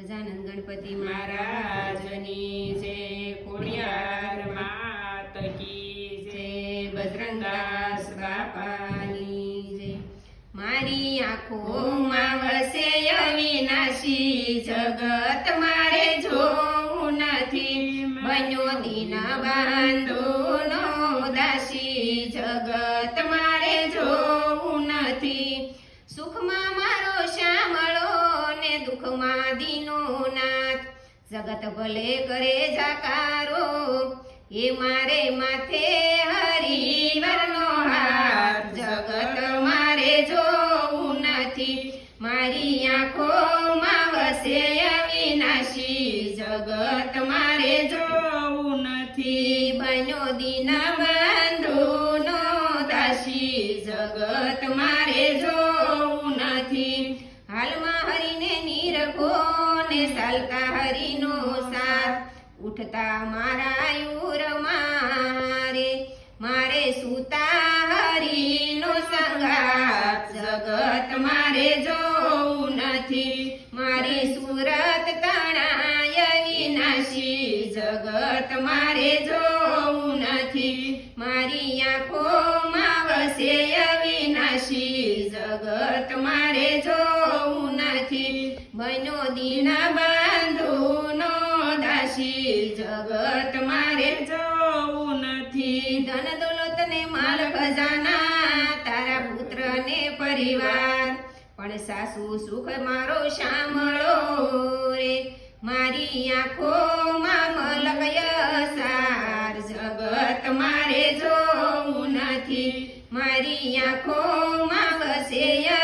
ગજાનંદ ગણપતિ મહારાજની જય ખોડિયાર માત કી જય બાપાની જય. મારી આંખોમાં વસે અવિનાશી જગત મારે જોવું નથી. બન્યો દીન બાંધોનો દાસી જગત મારે જોવું નથી. સુખમાં જગત ભલે કરે જાકારો, એ મારે માથે હરિવરનો હાર જગત મારે જોવું નથી, મારી આંખો માં વસે અવિનાશી. જગત મારે જોવું નથી, બન્યો દીન બંધુનો દાસી. જગત મારે જોવું નથી. હાલમાં હરીને નીરખો ને ચાલતા હરીનો સાથ ઉઠતા મારા યુર મારે મારે સુતા હરીનો સંગાત જગત મારે જોવું નથી મારી સુરત તણાય વિનાશી જગત મારે જોવું નથી મારી આંખોમાં વસે અવિનાશી જગત મારે જોવું બન્યો દીન બાંધુનો દાસી જગત મારે જોવું નથી. ધન દોલત ને માલ ખજાના, તારા પુત્ર ને પરિવાર. પણ સાસુ સુખ મારો શામળો રે. મારી આંખોમાં મલકય સાર, જગત મારે જોવું નથી. મારી આંખોમાં વસે અવિનાશી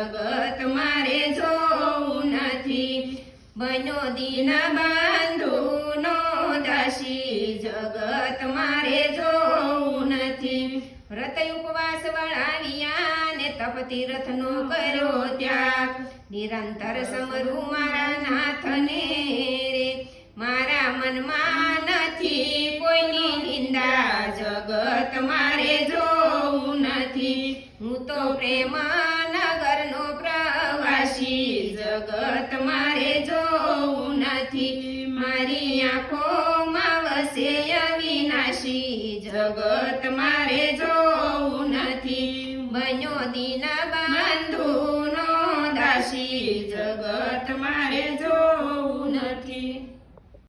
જગત મારે જોવું નથી. બન્યો દીન બાંધુનો દાસી, જગત મારે જોવું નથી. વ્રત ઉપવાસ વળાવ્યા ને તપ તીર્થનો કર્યો ત્યાગ. નિરંતર સમરું મારા નાથને રે. મારા મનમાં નથી કોઈની નિંદા. જગત મારે જોવું નથી. હું તો પ્રેમ પ્રવાસી જગત મારે જોવું નથી. મારી આંખો આંખોમાં વસે અવિનાશી. જગત મારે જોવું નથી. બન્યો દિન બંધુનો દાસી. જગત મારે જોવું નથી.